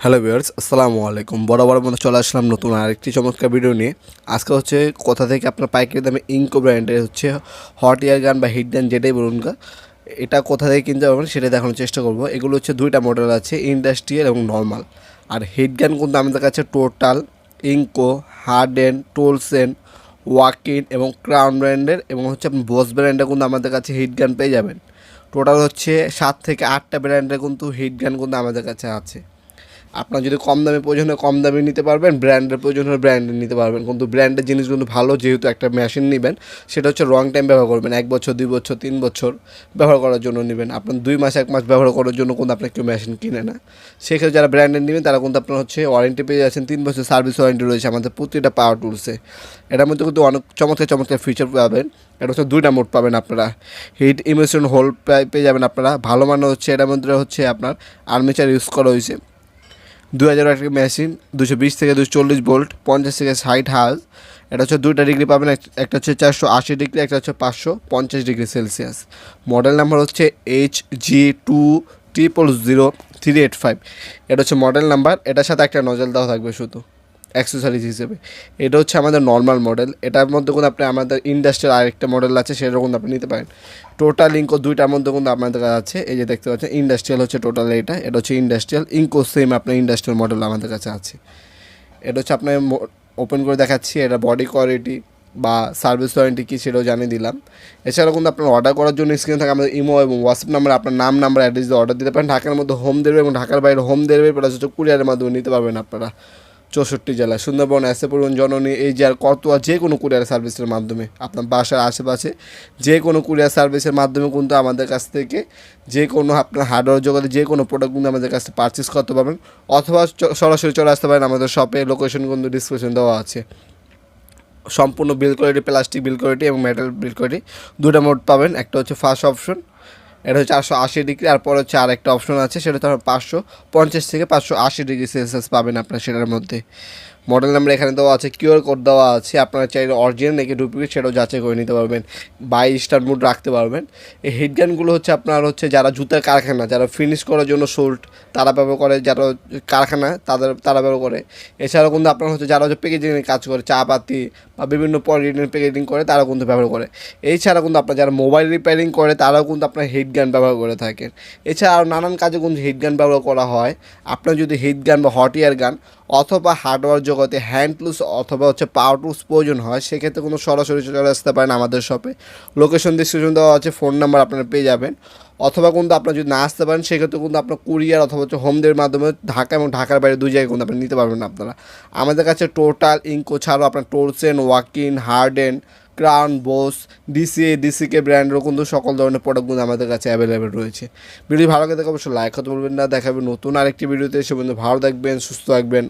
Hello viewers, আসসালামু আলাইকুম। বরাবর মধ্যে চলে আসলাম নতুন আরেকটি চমৎকার ভিডিও নিয়ে। আজকে হচ্ছে কোথা থেকে আপনার পাইকারি দামে ইঙ্কো ব্র্যান্ডের হচ্ছে হট ইয়ার গান বা হিট গান যেটাই বলুন গা, এটা কোথা থেকে কিনতে পারবেন সেটা দেখানোর চেষ্টা করব। এগুলো হচ্ছে দুইটা মডেল আছে ইন্ডাস্ট্রিয়াল এবং নর্মাল আর হিট গান কিন্তু আমাদের কাছে total Ingco Harden Tolsen Wakin এবং ক্রাউন ব্র্যান্ডের এবং হচ্ছে আপনি বস ব্র্যান্ডের কিন্তু আমাদের কাছে হিট গান পেয়ে যাবেন। টোটাল হচ্ছে সাত থেকে আটটা ব্র্যান্ডের কিন্তু হিট গান কিন্তু আমাদের কাছে আছে। আপনার যদি কম দামে প্রয়োজন হয় কম দামে নিতে পারবেন, ব্র্যান্ডের প্রয়োজন হলে ব্র্যান্ডের নিতে পারবেন। কিন্তু ব্র্যান্ডের জিনিস কিন্তু ভালো যেহেতু একটা মেশিন নেবেন, সেটা হচ্ছে রং টাইম ব্যবহার করবেন। এক বছর, দুই বছর, তিন বছর ব্যবহার করার জন্য নেবেন। আপনার দুই মাস, এক মাস ব্যবহার করার জন্য কিন্তু আপনার কেউ মেশিন কিনে না। সেক্ষেত্রে যারা ব্র্যান্ডের নেবেন, তারা কিন্তু আপনার হচ্ছে ওয়ারেন্টি পেয়ে যাচ্ছেন। তিন বছর সার্ভিস ওয়ারেন্টি রয়েছে আমাদের প্রতিটা পাওয়ার টুলসে এটার মধ্যে কিন্তু অনেক চমৎকার চমৎকার ফিচার পাবেন। এটা হচ্ছে দুইটা মোড পাবেন আপনারা। হিট ইমিশন হোল পেয়ে যাবেন আপনারা। ভালো মানে হচ্ছে, এটার মধ্যে হচ্ছে আপনার আর্মিচার ইউজ করা হয়েছে। দু হাজার একটা মেশিন দুশো বিশ থেকে দুশো চল্লিশ ভোল্ট পঞ্চাশ থেকে ষাট হাজ এটা হচ্ছে দুইটা ডিগ্রি পাবেন, এক- একটা হচ্ছে চারশো আশি ডিগ্রি একটা হচ্ছে পাঁচশো পঞ্চাশ ডিগ্রি সেলসিয়াস মডেল নাম্বার হচ্ছে H G two triple zero three eight five এটা হচ্ছে মডেল নাম্বার এটার সাথে একটা নজল দেওয়া থাকবে শুধু। অ্যাক্সেসরিজ হিসেবে। এটা হচ্ছে আমাদের নর্মাল মডেল এটার মধ্যে কিন্তু আপনি আমাদের ইন্ডাস্ট্রিয়াল আরেকটা মডেল আছে সেটা কিন্তু আপনি নিতে পারেন। টোটাল ইঙ্কো দুইটার মধ্যে কিন্তু আপনাদের কাছে আছে, এই যে দেখতে পাচ্ছেন ইন্ডাস্ট্রিয়াল হচ্ছে টোটাল এটা এটা হচ্ছে ইন্ডাস্ট্রিয়াল ইঙ্কো সেম আপনার ইন্ডাস্ট্রিয়াল মডেল আমাদের কাছে আছে। এটা হচ্ছে আপনার ওপেন করে দেখাচ্ছি, এটা বডি কোয়ালিটি বা সার্ভিস ওয়ারেন্টি কী সেটাও জানিয়ে দিলাম। এছাড়াও কিন্তু আপনার অর্ডার করার জন্য স্ক্রিনে থাকে, আমাদের ইমো এবং হোয়াটসঅ্যাপ নাম্বার আপনার নাম নাম্বার অ্যাড্রেস দিয়ে অর্ডার দিতে পারেন। ঢাকার মধ্যে হোম ডেলিভারি এবং ঢাকার বাইরে হোম ডেলিভারি প্লাস হচ্ছে কুরিয়ারের মাধ্যমে নিতে পারবেন আপনারা। চৌষট্টি জেলায়। সুন্দরবন এসে পড়ুন জননী, এই যে আর কতোয়া যে কোনো কুরিয়ার সার্ভিসের মাধ্যমে আপনার বাসার আশেপাশে যে কোনো কুরিয়ার সার্ভিসের মাধ্যমে কিন্তু আমাদের কাছ থেকে যে কোনো আপনার হার্ডওয়ার জগতে যে কোনো প্রোডাক্ট কিন্তু আমাদের কাছ পারচেস করতে পারবেন অথবা সরাসরি চলে আসতে পারেন। আমাদের শপে লোকেশন কিন্তু ডিসক্রিপশন দেওয়া আছে। সম্পূর্ণ build quality plastic build quality এবং মেটাল বিল কোয়ালিটি দুটো মোড পাবেন। একটা হচ্ছে ফার্স্ট অপশন এটা হচ্ছে চারশো আশি ডিগ্রি, আর পরে হচ্ছে আরেকটা অপশন আছে, সেটা তো পাঁচশো পঞ্চাশ থেকে পাঁচশো আশি ডিগ্রি সেলসিয়াস পাবেন আপনার সেটার মধ্যে। মডেল নাম্বার এখানে দেওয়া আছে কিউআর কোড দেওয়া আছে। আপনারা চাইলে অরিজিনাল নাকি ডুপ্লিকেট সেটাও যাচাই করে নিতে পারবেন বাই স্টার মুড রাখতে পারবেন। এই হেডগানগুলো হচ্ছে আপনার হচ্ছে যারা জুতার কারখানা, যারা ফিনিশ করার জন্য সোল্ট তারা ব্যবহার করে, যারা কারখানা, তাদের, তারা ব্যবহার করে। এছাড়াও কিন্তু আপনার হচ্ছে যারা হচ্ছে প্যাকেজিংয়ের কাজ করে চা পাতি বা বিভিন্ন পলিথিনের প্যাকেজিং করে, তারাও কিন্তু ব্যবহার করে। এছাড়া কিন্তু আপনার যারা মোবাইল রিপেয়ারিং করে, তারাও কিন্তু আপনার হিট গান ব্যবহার করে থাকেন। এছাড়া আরও নানান কাজে কিন্তু হিট গান ব্যবহার করা হয়। আপনার যদি হিট গান বা হট ইয়ার গান অথবা হার্ডওয়্যার জগতে হ্যান্ড টুলস অথবা হচ্ছে পাওয়ার টুলস প্রয়োজন হয়, সেক্ষেত্রে কোনো সরাসরি চলে আসতে পারেন আমাদের শপে লোকেশন ডিসক্রিপশন দেওয়া আছে ফোন নাম্বার আপনারা পেয়ে যাবেন। অথবা কিন্তু আপনারা যদি না আসতে পারেন, সেক্ষেত্রে কিন্তু আপনার কুরিয়ার অথবা হচ্ছে হোম ডেলিভারির মাধ্যমে ঢাকা এবং ঢাকার বাইরে দুই জায়গায় কিন্তু আপনি নিতে পারবেন আপনারা। আমাদের কাছে টোটাল ইঙ্কো ছাড়াও আপনার Tolsen Wakin Harden Crown Bosch DCA DCK ব্র্যান্ডেরও কিন্তু সকল ধরনের প্রোডাক্টগুলো আমাদের কাছে অ্যাভেলেবেল রয়েছে। ভিডিও ভালো লাগে দেখে অবশ্যই লাইক করতে বলবেন না। দেখাবেন নতুন আরেকটি ভিডিওতে। এসে বন্ধু ভালো থাকবেন, সুস্থ থাকবেন।